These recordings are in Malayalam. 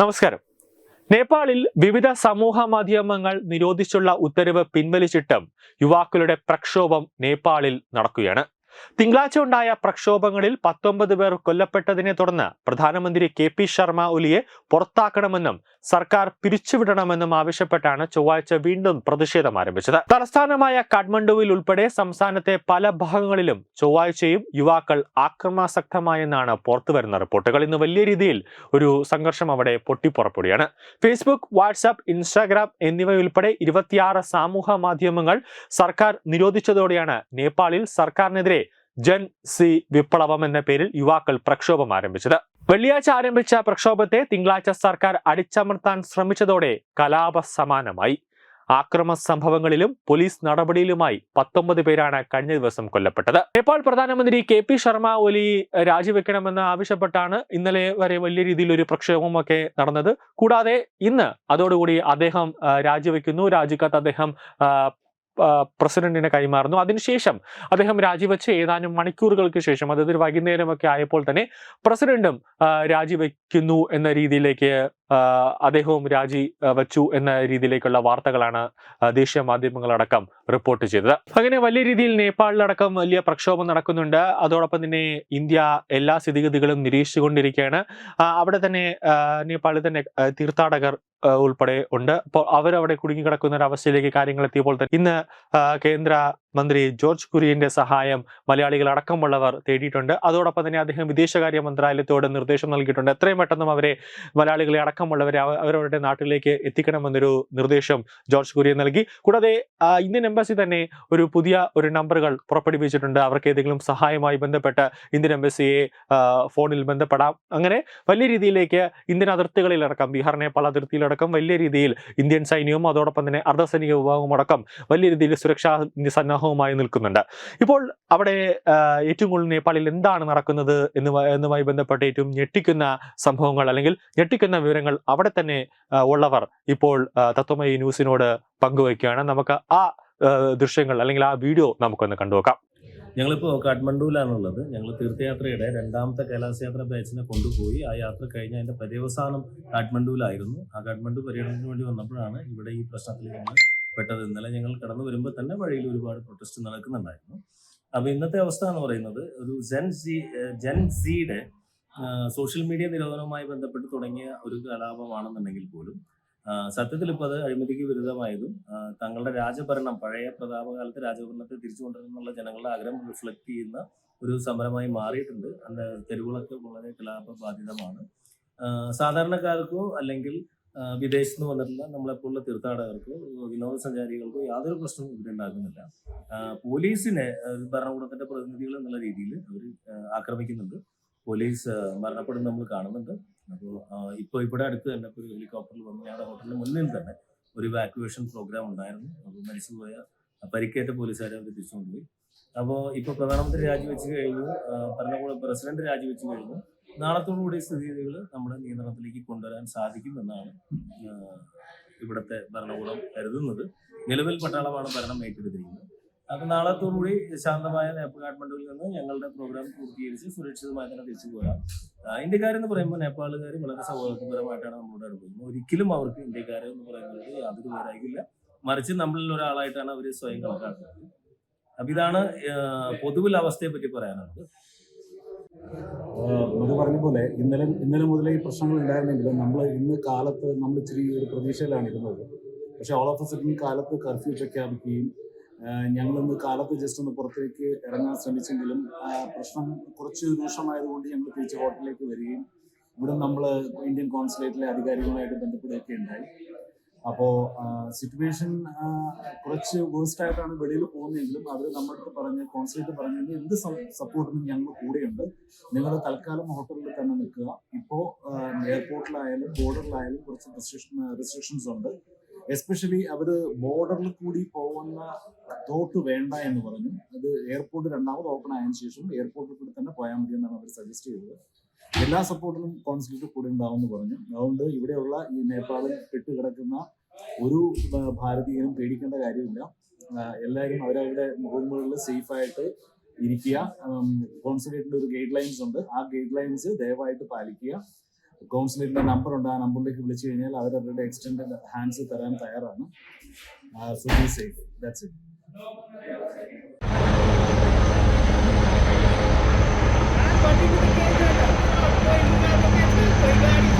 നമസ്കാരം. നേപ്പാളിൽ വിവിധ സമൂഹ മാധ്യമങ്ങൾ നിരോധിച്ചുള്ള ഉത്തരവ് പിൻവലിച്ചിട്ടും യുവാക്കളുടെ പ്രക്ഷോഭം നേപ്പാളിൽ നടക്കുകയാണ്. തിങ്കളാഴ്ച ഉണ്ടായ പ്രക്ഷോഭങ്ങളിൽ പത്തൊമ്പത് പേർ കൊല്ലപ്പെട്ടതിനെ തുടർന്ന് പ്രധാനമന്ത്രി കെ പി ശർമ്മ ഒലിയെ പുറത്താക്കണമെന്നും സർക്കാർ പിരിച്ചുവിടണമെന്നും ആവശ്യപ്പെട്ടാണ് ചൊവ്വാഴ്ച വീണ്ടും പ്രതിഷേധം ആരംഭിച്ചത്. തലസ്ഥാനമായ കാഠ്മണ്ഡുവിൽ ഉൾപ്പെടെ സംസ്ഥാനത്തെ പല ഭാഗങ്ങളിലും ചൊവ്വാഴ്ചയും യുവാക്കൾ ആക്രമാസക്തമായെന്നാണ് പുറത്തുവരുന്ന റിപ്പോർട്ടുകൾ. ഇന്ന് വലിയ രീതിയിൽ ഒരു സംഘർഷം അവിടെ പൊട്ടിപ്പുറപ്പെടുകയാണ്. ഫേസ്ബുക്ക് വാട്സാപ്പ് ഇൻസ്റ്റാഗ്രാം എന്നിവയുൾപ്പെടെ ഇരുപത്തിയാറ് സാമൂഹ മാധ്യമങ്ങൾ സർക്കാർ നിരോധിച്ചതോടെയാണ് നേപ്പാളിൽ സർക്കാരിനെതിരെ ജൻ സി വിപ്ലവം എന്ന പേരിൽ യുവാക്കൾ പ്രക്ഷോഭം ആരംഭിച്ചത്. വെള്ളിയാഴ്ച ആരംഭിച്ച പ്രക്ഷോഭത്തെ തിങ്കളാഴ്ച സർക്കാർ അടിച്ചമർത്താൻ ശ്രമിച്ചതോടെ കലാപ സമാനമായി. ആക്രമ സംഭവങ്ങളിലും പോലീസ് നടപടിയിലുമായി പത്തൊമ്പത് പേരാണ് കഴിഞ്ഞ ദിവസം കൊല്ലപ്പെട്ടത്. നേപ്പാൾ പ്രധാനമന്ത്രി കെ പി ശർമ്മ ഒലി രാജിവെക്കണമെന്ന് ആവശ്യപ്പെട്ടാണ് ഇന്നലെ വരെ വലിയ രീതിയിൽ ഒരു പ്രക്ഷോഭമൊക്കെ നടന്നത്. കൂടാതെ ഇന്ന് അതോടുകൂടി അദ്ദേഹം രാജിവെക്കുന്നു. രാജിക്കത്ത് അദ്ദേഹം പ്രസിഡന്റിനെ കൈമാറുന്നു. അതിനുശേഷം അദ്ദേഹം രാജിവെച്ച് ഏതാനും മണിക്കൂറുകൾക്ക് ശേഷം അതായത് ഒരു വൈകുന്നേരമൊക്കെ ആയപ്പോൾ തന്നെ പ്രസിഡന്റും രാജിവെക്കുന്നു എന്ന രീതിയിലേക്ക് അദ്ദേഹവും രാജി വച്ചു എന്ന രീതിയിലേക്കുള്ള വാർത്തകളാണ് ദേശീയ മാധ്യമങ്ങളടക്കം റിപ്പോർട്ട് ചെയ്തത്. അങ്ങനെ വലിയ രീതിയിൽ നേപ്പാളിലടക്കം വലിയ പ്രക്ഷോഭം നടക്കുന്നുണ്ട്. അതോടൊപ്പം തന്നെ ഇന്ത്യ എല്ലാ സ്ഥിതിഗതികളും നിരീക്ഷിച്ചുകൊണ്ടിരിക്കുകയാണ്. അവിടെ തന്നെ നേപ്പാളിൽ തന്നെ തീർത്ഥാടകർ ഉൾപ്പെടെ ഉണ്ട്. അപ്പോൾ അവരവിടെ കുടുങ്ങിക്കിടക്കുന്ന ഒരു അവസ്ഥയിലേക്ക് കാര്യങ്ങൾ എത്തിയപ്പോൾ തന്നെ ഇന്ന് കേന്ദ്ര മന്ത്രി ജോർജ് കുര്യന്റെ സഹായം മലയാളികൾ അടക്കമുള്ളവർ തേടിയിട്ടുണ്ട്. അതോടൊപ്പം തന്നെ അദ്ദേഹം വിദേശകാര്യ മന്ത്രാലയത്തോട് നിർദ്ദേശം നൽകിയിട്ടുണ്ട്. എത്രയും പെട്ടെന്നും അവരെ മലയാളികളെ അടക്കമുള്ളവരെ അവ- അവരവരുടെ നാട്ടിലേക്ക് എത്തിക്കണമെന്നൊരു നിർദ്ദേശം ജോർജ് കുര്യൻ നൽകി. കൂടാതെ ഇന്ത്യൻ എംബസി തന്നെ ഒരു പുതിയ ഒരു നമ്പറുകൾ പുറപ്പെടുവിച്ചിട്ടുണ്ട്. അവർക്ക് ഏതെങ്കിലും സഹായമായി ബന്ധപ്പെട്ട് ഇന്ത്യൻ എംബസിയെ ഫോണിൽ ബന്ധപ്പെടാം. അങ്ങനെ വലിയ രീതിയിലേക്ക് ഇന്ത്യൻ അതിർത്തികളിലടക്കം ബീഹാർ നേപ്പാൾ അതിർത്തിയിലടക്കം വലിയ രീതിയിൽ ഇന്ത്യൻ സൈന്യവും അതോടൊപ്പം തന്നെ അർദ്ധസൈനിക വിഭാഗവും അടക്കം വലിയ രീതിയിൽ സുരക്ഷാ സന്നാഹവുമായി നിൽക്കുന്നുണ്ട്. ഇപ്പോൾ അവിടെ ഏറ്റവും കൂടുതൽ നേപ്പാളിൽ എന്താണ് നടക്കുന്നത് എന്നുമായി ബന്ധപ്പെട്ട് ഏറ്റവും ഞെട്ടിക്കുന്ന സംഭവങ്ങൾ അല്ലെങ്കിൽ ഞെട്ടിക്കുന്ന വിവരങ്ങൾ അവിടെ തന്നെ ഉള്ളവർ ഇപ്പോൾ തത്വമയി ന്യൂസിനോട് പങ്കുവയ്ക്കുകയാണ്. നമുക്ക് ആ ആ, ദൃശ്യങ്ങൾ അല്ലെങ്കിൽ ആ വീഡിയോ നമുക്കൊന്ന് കണ്ടുവെക്കാം ഞങ്ങളിപ്പോൾ കാഠ്മണ്ഡുവിലാണുള്ളത്. ഞങ്ങൾ തീർത്ഥയാത്രയുടെ രണ്ടാമത്തെ കൈലാസയാത്ര ബാച്ചിനെ കൊണ്ടുപോയി ആ യാത്ര കഴിഞ്ഞ് അതിന്റെ പര്യവസാനം കാഠ്മണ്ഡുവിലായിരുന്നു. ആ കാഠ്മണ്ഡു പര്യടനത്തിന് വേണ്ടി വന്നപ്പോഴാണ് ഇവിടെ ഈ പ്രശ്നത്തിൽ ഞങ്ങൾ പെട്ടത്. ഇന്നലെ ഞങ്ങൾ കടന്നു വരുമ്പോൾ തന്നെ വഴിയിൽ ഒരുപാട് പ്രൊട്ടസ്റ്റ് നടക്കുന്നുണ്ടായിരുന്നു. അപ്പോൾ ഇന്നത്തെ അവസ്ഥ എന്ന് പറയുന്നത് ഒരു ജെൻ സി ജെൻ സിയുടെ സോഷ്യൽ മീഡിയ നിരോധനവുമായി ബന്ധപ്പെട്ട് തുടങ്ങിയ ഒരു കലാപമാണെന്നുണ്ടെങ്കിൽ പോലും സത്യത്തിൽ ഇപ്പോൾ അത് അഴിമതിക്ക് വിരുദ്ധമായതും തങ്ങളുടെ രാജഭരണം പഴയ പ്രതാപകാലത്ത് രാജഭരണത്തെ തിരിച്ചു കൊണ്ടുവരുന്നുള്ള ജനങ്ങളുടെ ആഗ്രഹം റിഫ്ലക്ട് ചെയ്യുന്ന ഒരു സമരമായി മാറിയിട്ടുണ്ട്. അന്ന് തെരുവുകളൊക്കെ വളരെ കലാപബാധിതമാണ്. സാധാരണക്കാർക്കോ അല്ലെങ്കിൽ വിദേശത്ത് നിന്ന് വന്നിട്ടുള്ള നമ്മളെപ്പോലുള്ള തീർത്ഥാടകർക്കോ വിനോദസഞ്ചാരികൾക്കോ യാതൊരു പ്രശ്നവും ആ, പോലീസിനെ ഭരണകൂടത്തിന്റെ പ്രതിനിധികൾ എന്നുള്ള രീതിയിൽ അവർ ആക്രമിക്കുന്നുണ്ട്. പോലീസ് മരണപ്പെടുന്ന നമ്മൾ കാണുന്നുണ്ട്. അപ്പോൾ ഇപ്പോൾ ഇവിടെ അടുത്ത് തന്നെ ഒരു ഹെലികോപ്റ്ററിൽ വന്ന് ഞങ്ങളുടെ ഹോട്ടലിന് മുന്നിൽ തന്നെ ഒരു വാക്യുവേഷൻ പ്രോഗ്രാം ഉണ്ടായിരുന്നു. അപ്പോൾ മരിച്ചുപോയ പരിക്കേറ്റ പോലീസുകാരെ അവർ തിരിച്ചുകൊണ്ടുപോയി. അപ്പോൾ ഇപ്പോൾ പ്രധാനമന്ത്രി രാജിവെച്ച് കഴിഞ്ഞു. ഭരണകൂട പ്രസിഡന്റ് രാജിവെച്ച് കഴിഞ്ഞു. നാളത്തോടുകൂടി സ്ഥിതിഗതികൾ നമ്മുടെ നിയന്ത്രണത്തിലേക്ക് കൊണ്ടുവരാൻ സാധിക്കും എന്നാണ് ഇവിടുത്തെ ഭരണകൂടം കരുതുന്നത്. നിലവിൽ പട്ടാളമാണ് ഭരണം ഏറ്റെടുത്തിരിക്കുന്നത്. അപ്പോൾ നാളത്തോടുകൂടി ശാന്തമായ നേപ്പാൾ കാഠ്മണ്ഡുവിൽ നിന്ന് ഞങ്ങളുടെ പ്രോഗ്രാം പൂർത്തീകരിച്ച് സുരക്ഷിതമായി തന്നെ തിരിച്ചു പോകാം ഇന്ത്യക്കാരെന്ന് പറയുമ്പോൾ നേപ്പാളുകാർ വളരെ സൗഹാർദ്ദപരമായിട്ടാണ് നമ്മളോട് അടുക്കുന്നത്. ഒരിക്കലും അവർക്ക് ഇന്ത്യക്കാരെ എന്ന് പറയുന്നത് യാതൊരു പേരായില്ല മറിച്ച് നമ്മളിൽ ഒരാളായിട്ടാണ് അവർ സ്വയം കണക്കാക്കുന്നത്. അപ്പൊ ഇതാണ് പൊതുവിൽ അവസ്ഥയെ പറ്റി പറയാനുള്ളത്. അത് പറഞ്ഞ പോലെ ഇന്നലെ ഇന്നലെ മുതലേ ഈ പ്രശ്നങ്ങൾ ഉണ്ടായിരുന്നെങ്കിലും നമ്മൾ ഇന്ന് കാലത്ത് നമ്മൾ ഇച്ചിരി ഒരു പ്രതീക്ഷയിലാണ് ഇരുന്നത്. പക്ഷേ ഓൾ ഓഫ് എ സഡൻ കാലത്ത് കർഫ്യൂ പ്രഖ്യാപിക്കുകയും ഞങ്ങളൊന്ന് കാലത്ത് ജസ്റ്റ് ഒന്ന് പുറത്തേക്ക് ഇറങ്ങാൻ ശ്രമിച്ചെങ്കിലും പ്രശ്നം കുറച്ച് രൂക്ഷമായതുകൊണ്ട് ഞങ്ങൾ തിരിച്ച് ഹോട്ടലിലേക്ക് വരികയും ഇവിടെ നമ്മൾ ഇന്ത്യൻ കോൺസുലേറ്റിലെ അധികാരികളുമായിട്ട് ബന്ധപ്പെടുകയൊക്കെ ഉണ്ടായി. അപ്പോൾ സിറ്റുവേഷൻ കുറച്ച് വേസ്റ്റ് ആയിട്ടാണ് വെളിയിൽ പോകുന്നതെങ്കിലും അവർ നമ്മുടെ അടുത്ത് പറഞ്ഞ് കോൺസുലേറ്റ് പറഞ്ഞത് എന്ത് സപ്പോർട്ടിനും ഞങ്ങൾ കൂടെയുണ്ട്. നിങ്ങൾ തൽക്കാലം ഹോട്ടലിൽ തന്നെ നിൽക്കുക. ഇപ്പോൾ എയർപോർട്ടിലായാലും ബോർഡറിലായാലും കുറച്ച് റെസ്ട്രിക്ഷൻ റെസ്ട്രിക്ഷൻസ് ഉണ്ട്. എസ്പെഷ്യലി അവർ ബോർഡറിൽ കൂടി പോകുന്ന തോട്ട് വേണ്ട എന്ന് പറഞ്ഞു. അത് എയർപോർട്ട് രണ്ടാമത് ഓപ്പൺ ആയതിനു ശേഷം എയർപോർട്ടിൽ കൂടി തന്നെ പോയാൽ മതി എന്നാണ് അവർ സജസ്റ്റ് ചെയ്തത്. എല്ലാ സപ്പോർട്ടിനും കോൺസുലേറ്റ് കൂടെ ഉണ്ടാവുമെന്ന് പറഞ്ഞു. അതുകൊണ്ട് ഇവിടെയുള്ള ഈ നേപ്പാളിൽ പെട്ടുകിടക്കുന്ന ഒരു ഭാരതീയനും പേടിക്കേണ്ട കാര്യമില്ല. എല്ലാവരും അവരവരുടെ റൂമുകളിൽ സേഫായിട്ട് ഇരിക്കുക. കോൺസുലേറ്റിന്റെ ഒരു ഗൈഡ് ലൈൻസ് ഉണ്ട്. ആ ഗൈഡ് ലൈൻസ് ദയവായിട്ട് പാലിക്കുക. കോൺസുലേറ്റിന്റെ നമ്പർ ഉണ്ട്. ആ നമ്പറിലേക്ക് വിളിച്ചു കഴിഞ്ഞാൽ അവർ അവരുടെ എക്സ്റ്റൻഡ് ഹാൻഡ്സ് തരാൻ തയ്യാറാണ്. സോ ബി ഇറ്റ് કોઈ ગાડી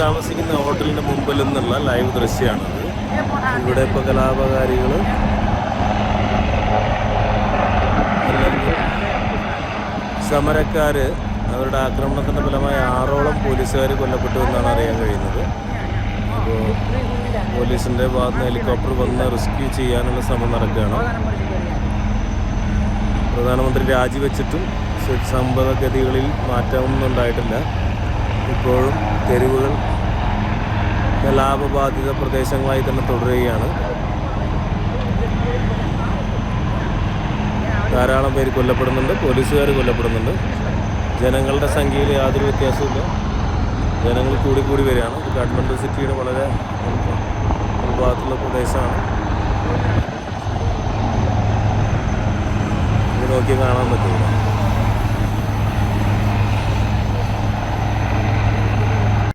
താമസിക്കുന്ന ഹോട്ടലിന്റെ മുമ്പിൽ നിന്നുള്ള ലൈവ് ദൃശ്യമാണത്. ഇവിടെ ഇപ്പോൾ കലാപകാരികൾ സമരക്കാര് അവരുടെ ആക്രമണത്തിന്റെ ഫലമായി ആറോളം പോലീസുകാർ കൊല്ലപ്പെട്ടു എന്നാണ് അറിയാൻ കഴിയുന്നത്. അപ്പോൾ പോലീസിന്റെ ഭാഗത്ത് ഹെലികോപ്റ്റർ വന്ന് റെസ്ക്യൂ ചെയ്യാനുള്ള ശ്രമം നടക്കുകയാണ്. പ്രധാനമന്ത്രി രാജിവെച്ചിട്ടും സമ്പദ്ഗതികളിൽ മാറ്റമൊന്നും ഉണ്ടായിട്ടില്ല. ഇപ്പോഴും തെരുവുകൾ കലാപബാധിത പ്രദേശങ്ങളായി തന്നെ തുടരുകയാണ്. ധാരാളം പേര് കൊല്ലപ്പെടുന്നുണ്ട്. പോലീസുകാർ കൊല്ലപ്പെടുന്നുണ്ട്. ജനങ്ങളുടെ സംഖ്യയിൽ യാതൊരു വ്യത്യാസവുമില്ല. ജനങ്ങൾ കൂടി കൂടി വരികയാണ്. കാഠ്മണ്ഡു സിറ്റിയുടെ വളരെ ഭാഗത്തുള്ള പ്രദേശമാണ്. ഇത് നോക്കി കാണാൻ പറ്റില്ല